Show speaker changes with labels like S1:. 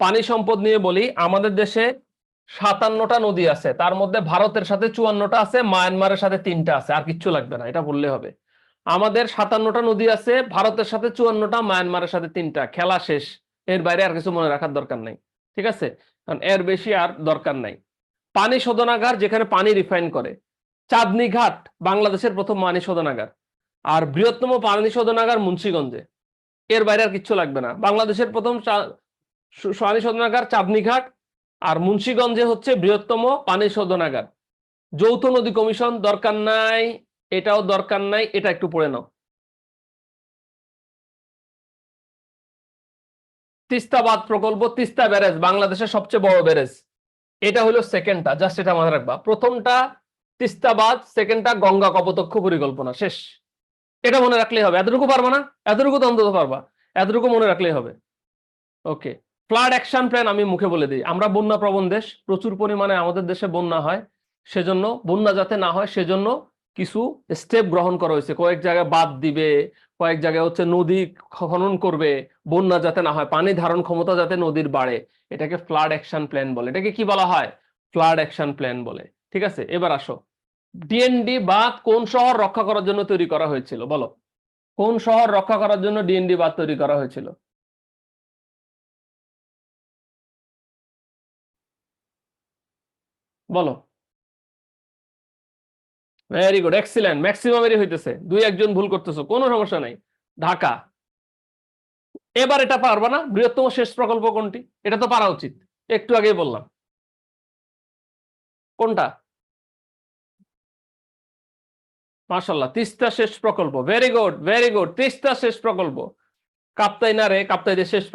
S1: পানি সম্পদ নিয়ে বলি, আমাদের দেশে সাতান্নটা নদী আছে। তার মধ্যে ভারতের সাথে চুয়ান্নটা আছে, মায়ানমারের সাথে তিনটা আছে, আর কিচ্ছু লাগবে না, এটা বললে হবে। আমাদের সাতান্নটা নদী আছে, ভারতের সাথে চুয়ান্নটা, মায়ানমারের সাথে তিনটা। খেলা শেষ, এর বাইরে আর কিছু মনে রাখার দরকার নাই, ঠিক আছে? কারণ এর বেশি আর দরকার নাই। পানি শোধনাগার, যেখানে পানি রিফাইন করে। চাঁদনি ঘাট, বাংলাদেশের প্রথম পানি শোধনাগার। আর বৃহত্তম পানি শোধনাগার মুন্সিগঞ্জে। এর বাইরে আর কিচ্ছু লাগবে না। বাংলাদেশের প্রথম চা- সু- পানি শোধনাগার চাঁদনি ঘাট আর মুন্সীগঞ্জে হচ্ছে বৃহত্তম পানি শোধনাগার যৌথ নদী কমিশন, দরকার নাই, এটাও দরকার নাই, এটা একটু পড়ে নাও। তিস্তাবাদ প্রকল্প, তিস্তা ব্যারেজ, বাংলাদেশের সবচেয়ে বড় ব্যারেজ। এটা হলো সেকেন্ডটা, জাস্ট এটা মাথায় রাখবা। প্রথমটা তিস্তাবাদ সেকেন্ডটা গঙ্গা কপোতক্ষ পরিকল্পনা, শেষ। এটা মনে রাখলেই হবে। এতটুকু পারবা না? এতটুকু তো অন্তত পারবা। এতটুকু মনে রাখলেই হবে। ওকে। ফ্লাড অ্যাকশন প্ল্যান আমি মুখে বলে দিই। আমরা বন্যা প্রবণ দেশ, প্রচুর পরিমাণে আমাদের দেশে বন্যা হয়। সেজন্য বন্যা যাতে না হয়, সেজন্য কিছু স্টেপ গ্রহণ করা হয়েছে। কয়েক জায়গায় বাদ দিবে, কয়েক জায়গায় হচ্ছে নদী খনন করবে, বন্যা যাতে না হয়, পানি ধারণ ক্ষমতা যাতে নদীর বাড়ে। এটাকে ফ্লাড অ্যাকশন প্ল্যান বলে। এটাকে কি বলা হয়? ফ্লাড অ্যাকশন প্ল্যান বলে। ঠিক আছে? এবার আসো। ডিএনডি বাঁধ কোন শহর রক্ষা করার জন্য তৈরি করা হয়েছিল? বলো। কোন শহর রক্ষা করার জন্য ডিএনডি বাঁধ তৈরি করা হয়েছিল? বলো। ভেরি গুড এক্সিলেন্ট ম্যাক্সিমামেরই হইতেছে। দুই একজন ভুল করতেছো, কোনো সমস্যা নাই। ঢাকা। এবার এটা পারবা না, বৃহত্তম শেষ প্রকল্প কোনটি? এটা তো পারা উচিত, একটু আগেই বললাম। কোনটা? মাশাল্লাহ তিস্তা শেষ প্রকল্প very good very good Teesta শেষ প্রকল্প। কাপ্তাই না রে কাপ্তাই শেষ